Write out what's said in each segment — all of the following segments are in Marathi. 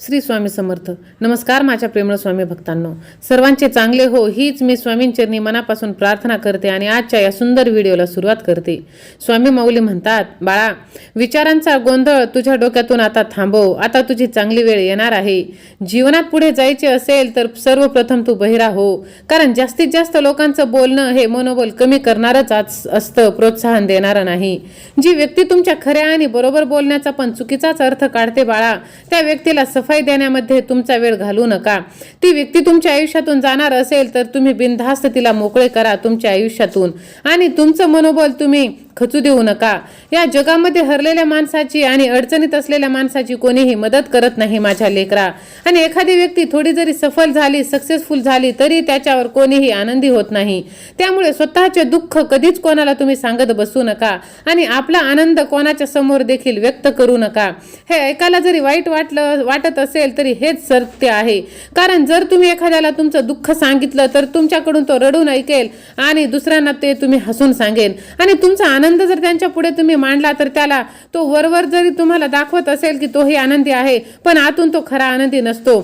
श्री स्वामी समर्थ. नमस्कार माझ्या प्रेमळ स्वामी भक्तांनो. सर्वांचे चांगले हो हीच मी स्वामींचरणी मनापासून प्रार्थना करते आणि आजच्या या सुंदर व्हिडिओला सुरुवात करते. स्वामी माऊली म्हणतात बाळा विचारांचा गोंधळ तुझ्या डोक्यातून आता थांबव. आता तुझी चांगली वेळ येणार आहे. जीवनात पुढे जायचे असेल तर सर्वप्रथम तू बहिरा हो. कारण जास्तीत जास्त लोकांचं बोलणं हे मनोबल कमी करणारच आज असतं प्रोत्साहन देणारं नाही. जी व्यक्ती तुमच्या खऱ्या आणि बरोबर बोलण्याचा पण चुकीचाच अर्थ काढते बाळा त्या व्यक्तीला सफाई देण्यामध्ये तुमचा वेळ घालू नका. ती व्यक्ती तुमच्या आयुष्यातून जाणार असेल तर तुम्ही बिनधास्त तिला मोकळे करा तुमच्या आयुष्यातून. आणि तुमचं मनोबल तुम्ही खचू देऊ नका. या जगामध्ये हरलेल्या माणसाची आणि अडचणीत असलेल्या माणसाची कोणीही मदत करत नाही माझ्या लेकरा. आणि एखादी व्यक्ती थोडी जरी सफल झाली सक्सेसफुल झाली तरी त्याच्यावर कोणीही आनंदी होत नाही. त्यामुळे स्वतःचे दुःख कधीच कोणाला तुम्ही सांगत बसू नका. आणि आपला आनंद कोणाच्या समोर देखील व्यक्त करू नका. हे ऐकायला जरी वाईट वाटलं वाटत असेल तरी हेच सत्य आहे. कारण जर तुम्ही एखाद्याला तुमचं दुःख सांगितलं तर तुमच्याकडून तो रडून ऐकेल आणि दुसऱ्यांना ते तुम्ही हसून सांगेल. आणि तुमचा आनंद जर त्यांच्या पुढे तुम्ही मांडला तर त्याला तो वरवर जरी तुम्हाला दाखवत असेल की तोही आनंदी आहे पण आतून तो खरा आनंदी नसतो.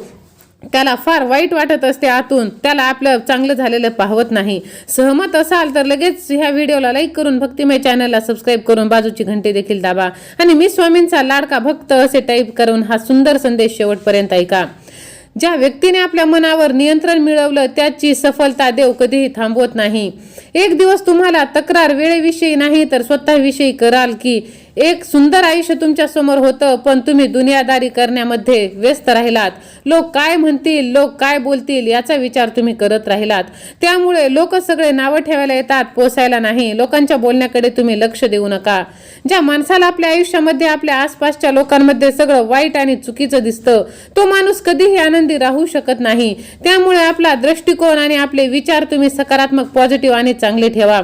त्याला फार वाईट वाटत असते आतून. त्याला आपलं चांगलं झालेलं पाहवत नाही. सहमत असाल तर लगेच ह्या व्हिडिओला लाईक करून भक्तिमय चॅनलला सबस्क्राईब करून बाजूची घंटी देखील दाबा. आणि मी स्वामींचा लाडका भक्त असे टाईप करून हा सुंदर संदेश शेवटपर्यंत ऐका. ज्या व्यक्तीने आपल्या मनावर नियंत्रण मिळवलं त्याची सफलता देव कधीही थांबवत नाही. एक दिवस तुम्हाला तक्रार वेळेविषयी नाही तर स्वतःविषयी कराल की एक सुंदर आयुष्य तुमच्यासमोर होतं पण तुम्ही दुनियादारी करण्यामध्ये व्यस्त राहिलात. लोक काय म्हणतील लोक काय बोलतील याचा विचार तुम्ही करत राहिलात. त्यामुळे लोक सगळे नावं ठेवायला येतात पोसायला नाही. लोकांच्या बोलण्याकडे तुम्ही लक्ष देऊ नका. ज्या माणसाला आपल्या आयुष्यामध्ये आपल्या आसपासच्या लोकांमध्ये सगळं वाईट आणि चुकीचं दिसतं तो माणूस कधीही आनंदी राहू शकत नाही. त्यामुळे आपला दृष्टिकोन आणि आपले विचार तुम्ही सकारात्मक पॉझिटिव्ह आणि चांगले ठेवा.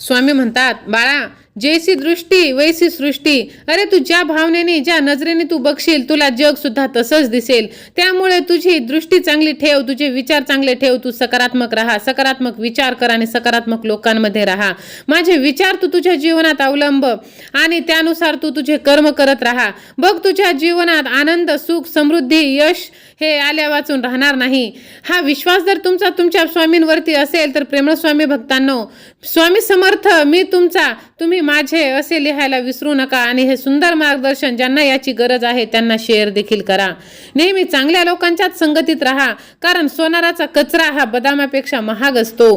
स्वामी म्हणतात बाळा जैसी दृष्टी वैसी सृष्टी. अरे तू ज्या भावनेने ज्या नजरेने तू बघशील तुला जग सुद्धा तसंच दिसेल. त्यामुळे तुझी दृष्टी चांगली ठेव तुझे विचार चांगले ठेव तू सकारात्मक राहा सकारात्मक विचार कर आणि सकारात्मक लोकांमध्ये राहा. माझे विचार तू तुझ्या जीवनात अवलंब आणि त्यानुसार तू तुझे कर्म करत राहा. बघ तुझ्या जीवनात आनंद सुख समृद्धी यश हे आल्या वाचून राहणार नाही. हा विश्वास जर तुमचा तुमच्या स्वामींवरती असेल तर प्रेमळ स्वामी भक्तांनो स्वामी समर्थ मी तुमचा तुम्ही माझे असे लिहायला विसरू नका आणि हे सुंदर मार्गदर्शन ज्यांना याची गरज आहे त्यांना शेअर देखील करा. नेहमी चांगल्या लोकांच्याच संगतीत राहा कारण सोनाराचा कचरा हा बदामापेक्षा महाग असतो.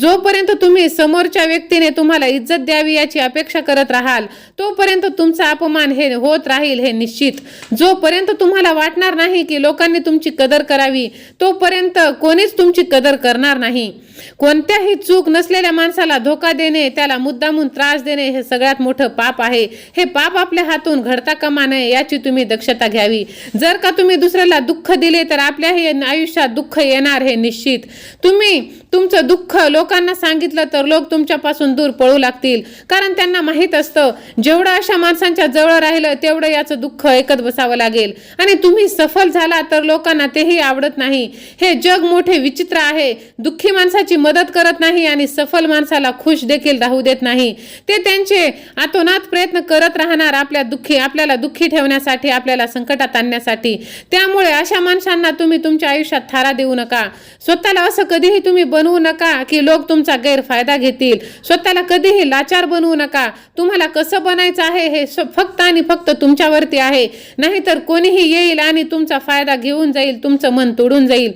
जोपर्यंत तुम्ही समोरच्या व्यक्तीने तुम्हाला इज्जत द्यावी याची अपेक्षा करत राहाल तोपर्यंत तुमचा अपमान हे होत राहील हे निश्चित. जोपर्यंत तुम्हाला वाटणार नाही की लोकांनी तुमची कदर करावी तोपर्यंत कोणीच तुमची कदर करणार नाही. कोणत्याही चूक नसलेल्या माणसाला धोका देणे त्याला मुद्दामून त्रास देणे हे सगळ्यात मोठं पाप आहे. हे पाप आपल्या हातून घडता कामा नये याची तुम्ही दक्षता घ्यावी. जर का तुम्ही दुसऱ्याला दुःख दिले तर आपल्याही आयुष्यात दुःख येणार हे निश्चित. तुम्ही तुमचं दुःख लोकांना सांगितलं तर लोक तुमच्यापासून दूर पळू लागतील. कारण त्यांना माहीत असतं जेवढं अशा माणसांच्या जवळ राहिलं तेवढं याचं दुःख ऐकत बसावं लागेल. आणि तुम्ही सफल झाला तर लोकांना तेही आवडत नाही. हे जग मोठे विचित्र आहे. दुःखी माणसाची मदत करत नाही आणि सफल माणसाला खुश देखील राहू देत नाही. ते त्यांचे आतोनात प्रयत्न करत राहणार आपल्या दुःखी आपल्याला दुःखी ठेवण्यासाठी आपल्याला संकटात आणण्यासाठी. त्यामुळे अशा माणसांना तुम्ही तुमच्या आयुष्यात थारा देऊ नका. स्वतःला असं कधीही तुम्ही बनवू नका की लोक तुमचा गैरफायदा घेतील. स्वतःला कधीही लाचार बनवू नका. तुम्हाला कसं बनायचं आहे हे फक्त आणि फक्त तुमच्यावरती आहे. नाहीतर कोणीही येईल आणि तुमचा फायदा घेऊन जाईल तुमचं मन तोडून जाईल.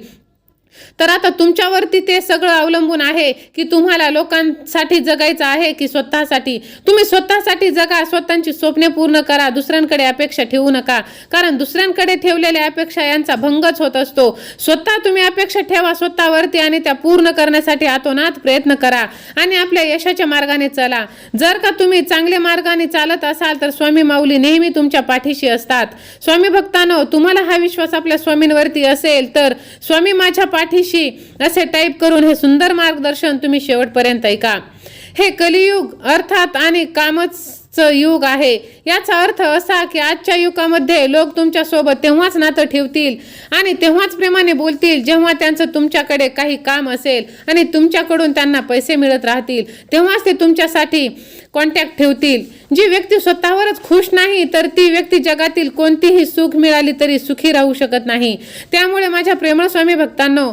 तर आता तुमच्यावरती ते सगळं अवलंबून आहे की तुम्हाला लोकांसाठी जगायचं आहे की स्वतःसाठी? तुम्ही स्वतःसाठी जगा स्वतःची स्वप्ने पूर्ण करा दुसऱ्यांकडे अपेक्षा ठेवू नका. कारण दुसऱ्यांकडे ठेवलेल्या अपेक्षा यांचा भंगच होत असतो. स्वतः तुम्ही अपेक्षा ठेवा स्वतःवरती आणि त्या पूर्ण करण्यासाठी आतोनात प्रयत्न करा आणि आपल्या यशाच्या मार्गाने चला. जर का तुम्ही चांगल्या मार्गाने चालत असाल तर स्वामी माऊली नेहमी तुमच्या पाठीशी असतात. स्वामी भक्तांनो तुम्हाला हा विश्वास आपल्या स्वामींवरती असेल तर स्वामी माझ्या पाठीशी असे टाईप करून हे सुंदर मार्गदर्शन तुम्ही शेवटपर्यंत ऐका. हे कलियुग अर्थात आणि कामच चं युग आहे. याचा अर्थ असा की आजच्या युगामध्ये लोक तुमच्यासोबत तेव्हाच नातं ठेवतील आणि तेव्हाच प्रेमाने बोलतील जेव्हा त्यांचं तुमच्याकडे काही काम असेल आणि तुमच्याकडून त्यांना पैसे मिळत राहतील. तेव्हाच ते तुमच्यासाठी कॉन्टॅक्ट ठेवतील. जी व्यक्ती स्वतःवरच खुश नाही तर ती व्यक्ती जगातील कोणतीही सुख मिळाली तरी सुखी राहू शकत नाही. त्यामुळे माझ्या प्रेमळ स्वामी भक्तांनो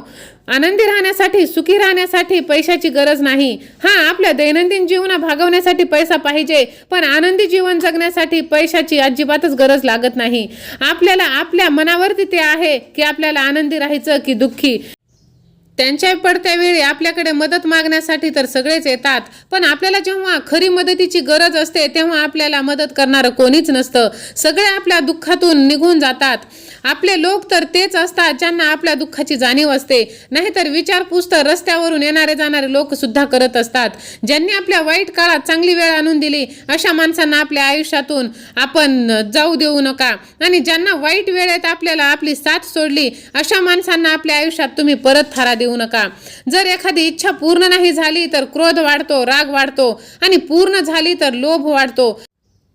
आनंदी राहण्यासाठी सुखी राहण्यासाठी पैशाची गरज नाही. हा आपल्या दैनंदिन जीवना भागवण्यासाठी पैसा पाहिजे पण आनंदी जीवन जगण्यासाठी पैशाची अजिबातच गरज लागत नाही. आपल्याला आपल्या मनावरती ते आहे की आपल्याला आनंदी राहायचं की दुःखी. त्यांच्या पडत्या वेळी आपल्याकडे मदत मागण्यासाठी तर सगळेच येतात. पण आपल्याला जेव्हा खरी मदतीची गरज असते तेव्हा आपल्याला मदत करणारं कोणीच नसतं. सगळे आपल्या दुःखातून निघून जातात. आपले लोक तर तेच असतात ज्यांना आपल्या दुःखाची जाणीव असते. नाहीतर विचारपूस तर रस्त्यावरून येणारे जाणारे लोक सुद्धा करत असतात. ज्यांनी आपल्या वाईट काळात चांगली वेळ आणून दिली अशा माणसांना आपल्या आयुष्यातून आपण जाऊ देऊ नका. आणि ज्यांना वाईट वेळेत आपल्याला आपली साथ सोडली अशा माणसांना आपल्या आयुष्यात तुम्ही परत थारा देऊ नका. जर एखादी इच्छा पूर्ण नाही झाली तर क्रोध वाढतो राग वाढतो आणि पूर्ण झाली तर लोभ वाढतो.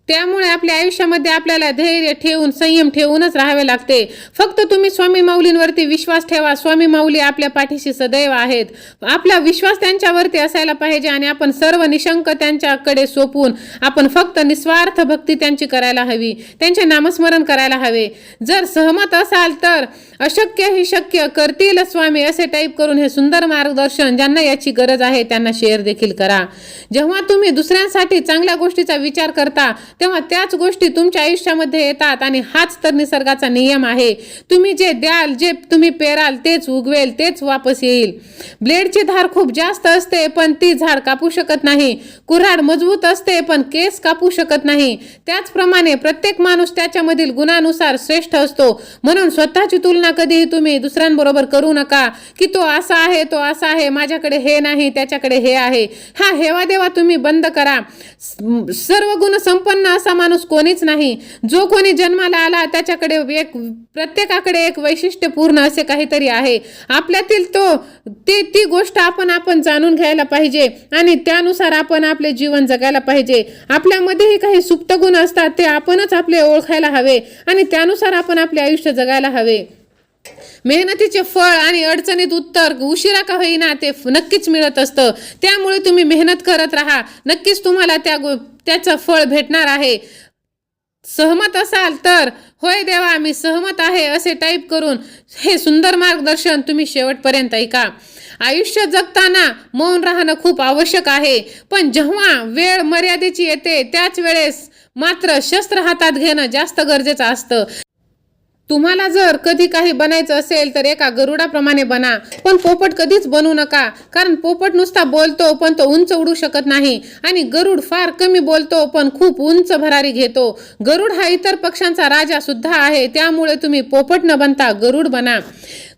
त्यामुळे आपल्या आयुष्यामध्ये आपल्याला धैर्य ठेवून संयम ठेवूनच राहावे लागते. फक्त तुम्ही स्वामी माऊलींवरती विश्वास ठेवा. स्वामी माऊली आपल्या पाठीशी सदैव आहेत. आपला विश्वास त्यांच्यावरती असायला पाहिजे आणि आपण सर्व निशंक त्यांच्याकडे सोपून आपण फक्त निस्वार्थ भक्ती त्यांची करायला हवी. त्यांचे नामस्मरण करायला हवे. जर सहमत असाल तर अशक्य ही शक्य करतील स्वामी असे टाईप करून हे सुंदर मार्गदर्शन ज्यांना याची गरज आहे त्यांना शेअर देखील करा. जेव्हा तुम्ही दुसऱ्यांसाठी चांगल्या गोष्टीचा विचार करता तेव्हा त्याच गोष्टी तुमच्या आयुष्यामध्ये येतात आणि हाच तर निसर्गाचा नियम आहे. तुम्ही जे द्याल जे तुम्ही पेराल तेच उगवेल तेच वापस येईल. ब्लेडची धार खूप जास्त असते पण ती झाड कापू शकत नाही. कुऱ्हाड मजबूत असते पण केस कापू शकत नाही. त्याचप्रमाणे प्रत्येक माणूस त्याच्यामधील गुणानुसार श्रेष्ठ असतो. म्हणून स्वतःची तुलना कधीही तुम्ही दुसऱ्यांबरोबर करू नका की तो असा आहे तो असा आहे माझ्याकडे हे नाही त्याच्याकडे हे आहे. हा हेवा देवा तुम्ही बंद करा. सर्व गुण संपन्न असा माणूस कोणीच नाही. जो कोणी जन्माला आला त्याच्याकडे एक प्रत्येकाकडे एक वैशिष्ट्यपूर्ण असे काहीतरी आहे. आपल्यातील तो ते ती गोष्ट आपण आपण जाणून घ्यायला पाहिजे आणि त्यानुसार आपण आपले जीवन जगायला पाहिजे. आपल्यामध्येही काही सुप्त गुण असतात ते आपणच आपले ओळखायला हवे आणि त्यानुसार आपण आपले आयुष्य जगायला हवे. मेहनतीचे फळ आणि अडचणीत उत्तर उशिरा का होईना ते नक्कीच मिळत असतं. त्यामुळे तुम्ही मेहनत करत राहा. नक्कीच तुम्हाला त्या गो त्याचं फळ भेटणार आहे. सहमत असाल तर होय देवा मी सहमत आहे असे टाईप करून हे सुंदर मार्गदर्शन तुम्ही शेवटपर्यंत ऐका. आयुष्य जगताना मौन राहणं खूप आवश्यक आहे पण जेव्हा वेळ मर्यादेची येते त्याच वेळेस मात्र शस्त्र हातात घेणं जास्त गरजेचं असतं. तुम्हाला जर कधी काही बनायचं असेल तर एका गरुडाप्रमाणे बना. पण पोपट कधीच बनू नका. कारण पोपट नुसता बोलतो पण तो उंच उडू शकत नाही. आणि गरुड फार कमी बोलतो पण खूप उंच भरारी घेतो. गरुड हा इतर पक्ष्यांचा राजा सुद्धा आहे. त्यामुळे तुम्ही पोपट न बनता गरुड बना.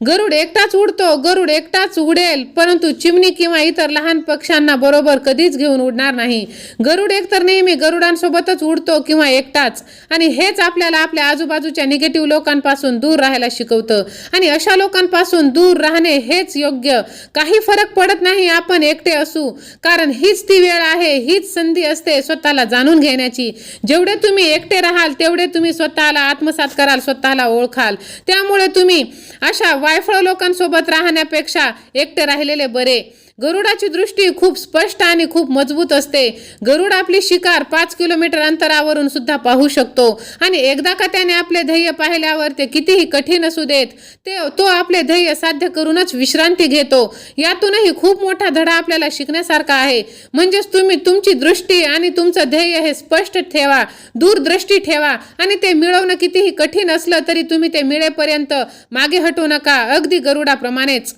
गरुड एकटाच उडतो गरुड एकटाच उडेल. परंतु चिमणी किंवा इतर लहान पक्ष्यांना बरोबर कधीच घेऊन उडणार नाही. गरुड एकतर नेहमी गरुडांसोबतच उडतो किंवा एकटाच. आणि हेच आपल्याला आपल्या आजूबाजूच्या निगेटिव्ह लोकांपासून दूर राहायला शिकवतं. आणि अशा लोकांपासून दूर राहणे हेच योग्य. काही फरक पडत नाही आपण एकटे असू. कारण हीच ती वेळ आहे हीच संधी असते स्वतःला जाणून घेण्याची. जेवढे तुम्ही एकटे राहाल तेवढे तुम्ही स्वतःला आत्मसात कराल स्वतःला ओळखाल. त्यामुळे तुम्ही अशा वायफळ लोकांसोबत राहण्यापेक्षा एकटे राहिलेले बरे. गरुडाची दृष्टी खूप स्पष्ट आणि खूप मजबूत असते. गरुड आपली शिकार पाच किलोमीटर अंतरावरून सुद्धा पाहू शकतो. आणि एकदा का त्याने आपले ध्येय पाहिल्यावर ते कितीही कठीण असू देत ते तो आपले ध्येय साध्य करूनच विश्रांती घेतो. यातूनही खूप मोठा धडा आपल्याला शिकण्यासारखा आहे. म्हणजेच तुम्ही तुमची दृष्टी आणि तुमचं ध्येय हे स्पष्ट ठेवा दूरदृष्टी ठेवा आणि ते मिळवणं कितीही कठीण असलं तरी तुम्ही ते मिळेपर्यंत मागे हटू नका. अगदी गरुडाप्रमाणेच.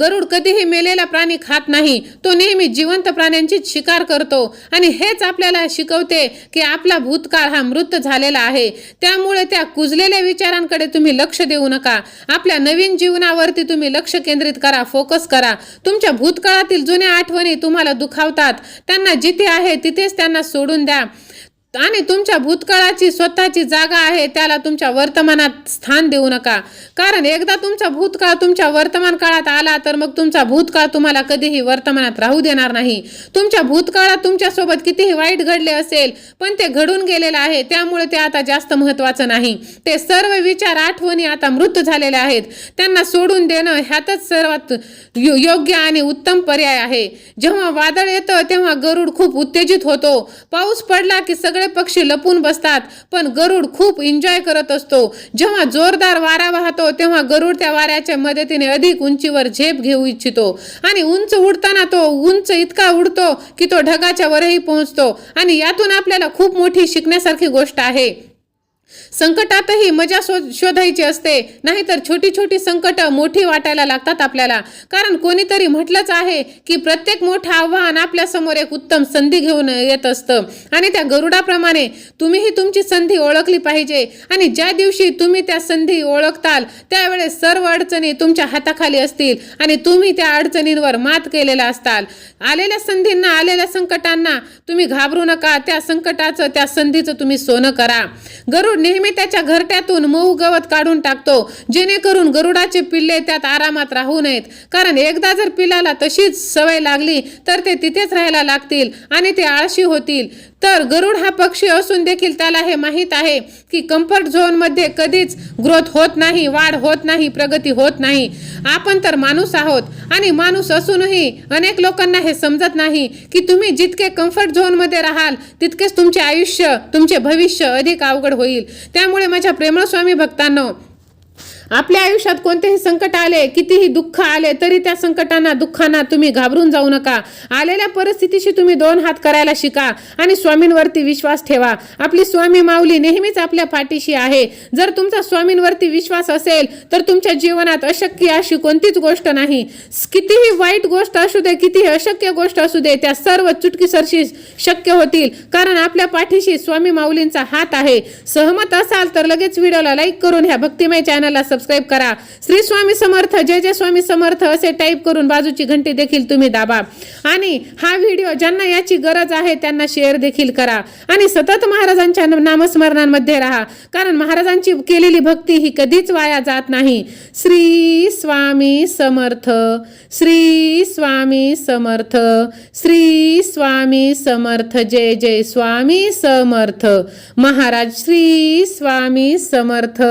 गरुड कधीही मेलेला प्राणी खात नाही. तो नेहमी जिवंत प्राण्यांचीच शिकार करतो. आणि हेच आपल्याला शिकवते की आपला भूतकाळ हा मृत झालेला आहे. त्यामुळे त्या कुजलेल्या विचारांकडे तुम्ही लक्ष देऊ नका. आपल्या नवीन जीवनावरती तुम्ही लक्ष केंद्रित करा फोकस करा. तुमच्या भूतकाळातील जुन्या आठवणी तुम्हाला दुखावतात. त्यांना जिथे आहे तिथेच त्यांना सोडून द्या. आणि तुमच्या भूतकाळाची स्वतःची जागा आहे त्याला तुमच्या वर्तमानात स्थान देऊ नका. कारण एकदा तुमचा भूतकाळ तुमच्या वर्तमान काळात आला तर मग तुमचा भूतकाळ तुम्हाला कधीही वर्तमानात राहू देणार नाही. तुमच्या भूतकाळात तुमच्यासोबत कितीही वाईट घडले असेल पण ते घडून गेलेलं आहे त्यामुळे ते आता जास्त महत्वाचं नाही. ते सर्व विचार आठवणी आता मृत झालेले आहेत. त्यांना सोडून देणं ह्यातच सर्वात यो- योग्य आणि उत्तम पर्याय आहे. जेव्हा वादळ येतं तेव्हा गरुड खूप उत्तेजित होतो. पाऊस पडला की सगळं पक्षी लपून बसतात पण गरुड खूप एन्जॉय करत असतो. जेव्हा जोरदार वारा वाहतो तेव्हा गरुड त्या वाऱ्याच्या मदतीने अधिक उंचीवर झेप घेऊ इच्छितो. आणि उंच उडताना तो उंच इतका उडतो की तो ढगाच्या वरही पोहोचतो. आणि यातून आपल्याला खूप मोठी शिकण्यासारखी गोष्ट आहे. संकटातही मजा शो शोधायची असते. नाहीतर छोटी छोटी संकट मोठी वाटायला लागतात आपल्याला. कारण कोणीतरी म्हटलंच आहे की प्रत्येक मोठं आव्हान आपल्यासमोर एक उत्तम संधी घेऊन येत असतं. आणि त्या गरुडाप्रमाणे तुम्हीही तुमची संधी ओळखली पाहिजे. आणि ज्या दिवशी तुम्ही त्या संधी ओळखताल त्यावेळेस सर्व अडचणी तुमच्या हाताखाली असतील आणि तुम्ही त्या अडचणींवर मात केलेला असताल. आलेल्या संधींना आलेल्या संकटांना तुम्ही घाबरू नका. त्या संकटाचं त्या संधीचं तुम्ही सोनं करा. गरुड नेहमी त्याच्या घरट्यातून मऊ गवत काढून टाकतो. जेणेकरून गरुडाचे पिल्ले त्यात आरामात राहू नयेत. कारण एकदा जर पिल्लाला तशीच सवय लागली तर ते तिथेच राहायला लागतील आणि ते आळशी होतील. तर गरुड हा पक्षी असून देखील त्याला हे माहीत आहे की कम्फर्ट झोनमध्ये कधीच ग्रोथ होत नाही वाढ होत नाही प्रगती होत नाही. आपण तर माणूस आहोत आणि माणूस असूनही अनेक लोकांना हे समजत नाही की तुम्ही जितके कम्फर्ट झोनमध्ये राहाल तितकेच तुमचे आयुष्य तुमचे भविष्य अधिक अवघड होईल. त्यामुळे माझ्या प्रेमळ स्वामी भक्तांनो आपल्या आयुष्यात कोणतेही संकट आले कितीही दुःख आले तरी त्या संकटांना दुःखांना तुम्ही घाबरून जाऊ नका. आलेल्या परिस्थितीशी तुम्ही दोन हात करायला शिका आणि स्वामींवरती विश्वास ठेवा. आपली स्वामी माऊली नेहमीच आपल्या पाठीशी आहे. जर तुमचा स्वामींवरती विश्वास असेल तर तुमच्या जीवनात अशक्य अशी कोणतीच गोष्ट नाही. कितीही वाईट गोष्ट असू दे कितीही अशक्य गोष्ट असू दे त्या सर्व चुटकीसरशी शक्य होतील. कारण आपल्या पाठीशी स्वामी माऊलींचा हात आहे. सहमत असाल तर लगेच व्हिडिओला लाईक करून ह्या भक्तिमय चॅनलला सबस्क्राईब करा. श्री स्वामी समर्थ जय जय स्वामी समर्थ असे टाईप करून बाजूची घंटी देखील तुम्ही दाबा. आणि हा व्हिडिओ ज्यांना याची गरज आहे त्यांना शेअर देखील करा. आणि सतत महाराजांच्या नामस्मरणांमध्ये राहा. कारण महाराजांची केलेली भक्ती ही कधीच वाया जात नाही. श्री स्वामी समर्थ श्री स्वामी समर्थ श्री स्वामी समर्थ जय जय स्वामी समर्थ. महाराज श्री स्वामी समर्थ.